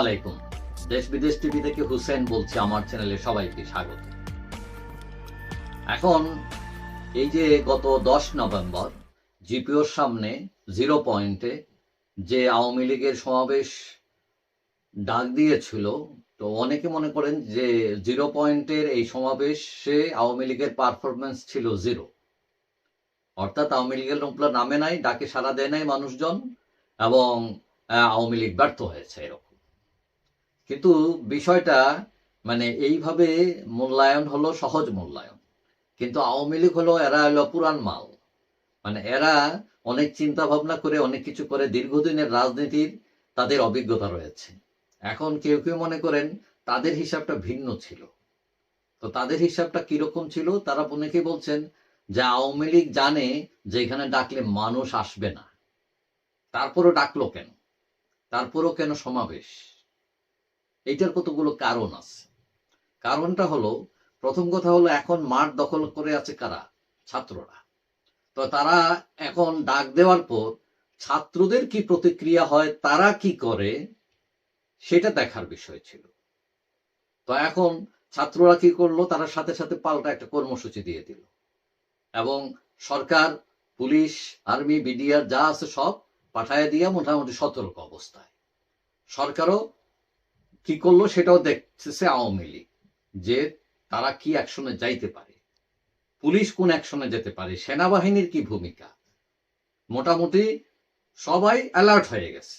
আলাইকুম দেশ বিদেশ টিভি থেকে হুসেন বলছি, আমার চ্যানেলে সবাইকে স্বাগত। এখন এই যে গত দশ নভেম্বর, জিপিওর সামনে জিরো পয়েন্টে যে আওয়ামী লীগের সমাবেশ ডাক দিয়েছিল, তো অনেকে মনে করেন যে জিরো পয়েন্টের এই সমাবেশে আওয়ামী লীগের পারফরমেন্স ছিল জিরো। অর্থাৎ আওয়ামী লীগের লোকগুলো নামে নাই, ডাকে সাড়া দেয় নাই মানুষজন, এবং আওয়ামী লীগ ব্যর্থ হয়েছে এরকম। কিন্তু বিষয়টা মানে এইভাবে মূল্যায়ন হলো সহজ মূল্যায়ন। কিন্তু আওয়ামী লীগ হলো, এরা হলো পুরান মাল। মানে এরা অনেক চিন্তা ভাবনা করে, অনেক কিছু করে, দীর্ঘদিনের রাজনীতির তাদের অভিজ্ঞতা রয়েছে। এখন কেউ কেউ মনে করেন তাদের হিসাবটা ভিন্ন ছিল। তো তাদের হিসাবটা কীরকম ছিল, তারা অনেকেই বলছেন যে আওয়ামী লীগ জানে যে এখানে ডাকলে মানুষ আসবে না। তারপরও ডাকলো কেন? তারপরও কেন সমাবেশ? এইটার কতগুলো কারণ আছে? কারণটা হলো, প্রথম কথা হলো এখন মাঠ দখল করে আছে কারা? ছাত্ররা। তো তারা এখন ডাক দেওয়ার পর ছাত্রদের কি প্রতিক্রিয়া হয়, তারা কি করে, সেটা দেখার বিষয় ছিল। তো এখন ছাত্ররা কি করল, তারা সাথে সাথে পাল্টা একটা কর্মসূচি দিয়ে দিল। এবং সরকার, পুলিশ, আর্মি, বিডিআর, যা আছে সব পাঠায় দিয়ে মোটামুটি সতর্ক অবস্থায়। সরকারও কি করল সেটাও দেখতেছে আওয়ামী লীগ, যে তারা কি অ্যাকশনে যাইতে পারে? পুলিশ কোন অ্যাকশনে যেতে পারে? সেনাবাহিনীর কি ভূমিকা? মোটামুটি সবাই অ্যালার্ট হয়ে গেছে।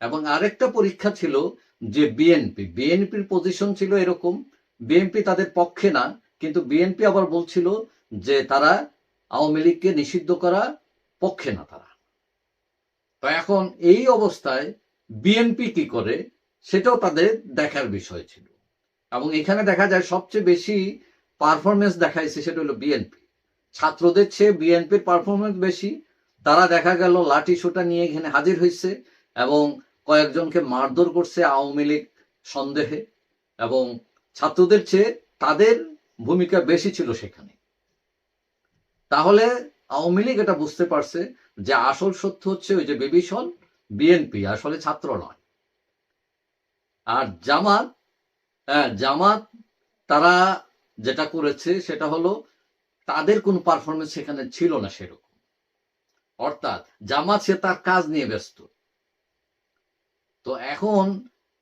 এবং আরেকটা পরীক্ষা ছিল যে বিএনপি, বিএনপির পজিশন ছিল এরকম। বিএনপি তাদের পক্ষে না, কিন্তু বিএনপি আবার বলছিল যে তারা আওয়ামী লীগকে নিষিদ্ধ করা পক্ষে না তারা। তো এখন এই অবস্থায় বিএনপি কি করে? সেটাও তাদের দেখার বিষয় ছিল। এবং এখানে দেখা যায় সবচেয়ে বেশি পারফরমেন্স দেখাইছে সেটা হলো বিএনপি ছাত্রদের চেয়ে বিএনপির পারফরমেন্স বেশি। তারা দেখা গেল লাঠি সোটা নিয়ে এখানে হাজির হয়েছে এবং কয়েকজনকে মারধর করছে আওয়ামী লীগ সন্দেহে। এবং ছাত্রদের চেয়ে তাদের ভূমিকা বেশি ছিল সেখানে। তাহলে আওয়ামী লীগ এটা বুঝতে পারছে যে আসল সত্য হচ্ছে ওই যে বিভীষণ বিএনপি আসলে ছাত্র নয়। আর জামাত হ্যাঁ জামাত তারা যেটা করেছে সেটা হলো তাদের কোনো পারফরমেন্স সেখানে ছিল না সেরকম। অর্থাৎ জামাত সে তার কাজ নিয়ে ব্যস্ত। তো এখন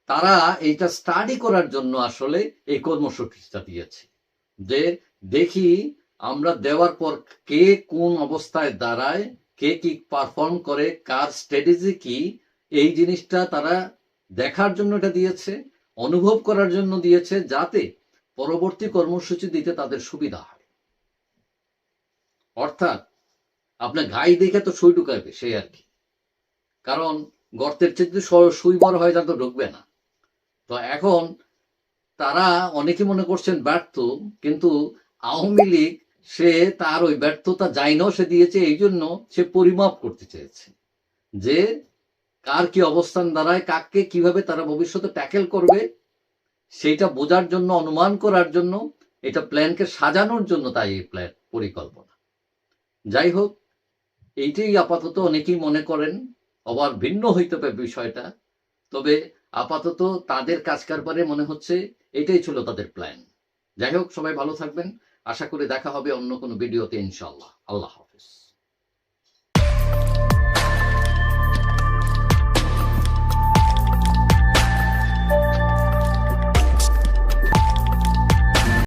তারা এইটা স্টাডি করার জন্য আসলে এই কর্মসূচিটা দিয়েছে যে দেখি আমরা দেওয়ার পর কে কোন অবস্থায় দাঁড়ায়, কে কি পারফর্ম করে, কার স্ট্র্যাটেজি কি, এই জিনিসটা তারা দেখার জন্য এটা দিয়েছে, অনুভব করার জন্য দিয়েছে, যাতে পরবর্তী কর্মসূচি দিতে তাদের সুবিধা হয়। অর্থাৎ আপনার গাই দেখে তো সুই ঢুকাবে, সেই আর কি। কারণ গর্তের চেয়ে স- সুই বড় হয় তা তো ঢুকবে না। তো এখন তারা অনেকে মনে করছেন ব্যর্থ, কিন্তু আওয়ামী লীগ, সে তার ওই ব্যর্থতা যাইনাও সে দিয়েছে এই জন্য সে পরিমাপ করতে চেয়েছে। যে কার কি অবস্থান দাঁড়ায় কাকে কীভাবে তারা ভবিষ্যতে ট্যাকেল করবে, সেইটা বোঝার জন্য, অনুমান করার জন্য, এটা প্ল্যানকে সাজানোর জন্য তাই এই প্ল্যান পরিকল্পনা। যাই হোক, এইটাই আপাতত অনেকেই মনে করেন, আবার ভিন্ন হইতে পারে বিষয়টা, তবে আপাতত তাদের কাজ কারবারে মনে হচ্ছে এটাই ছিল তাদের প্ল্যান যাই হোক, সবাই ভালো থাকবেন, আশা করি দেখা হবে অন্য কোনো ভিডিওতে ইনশাল্লাহ আল্লাহ।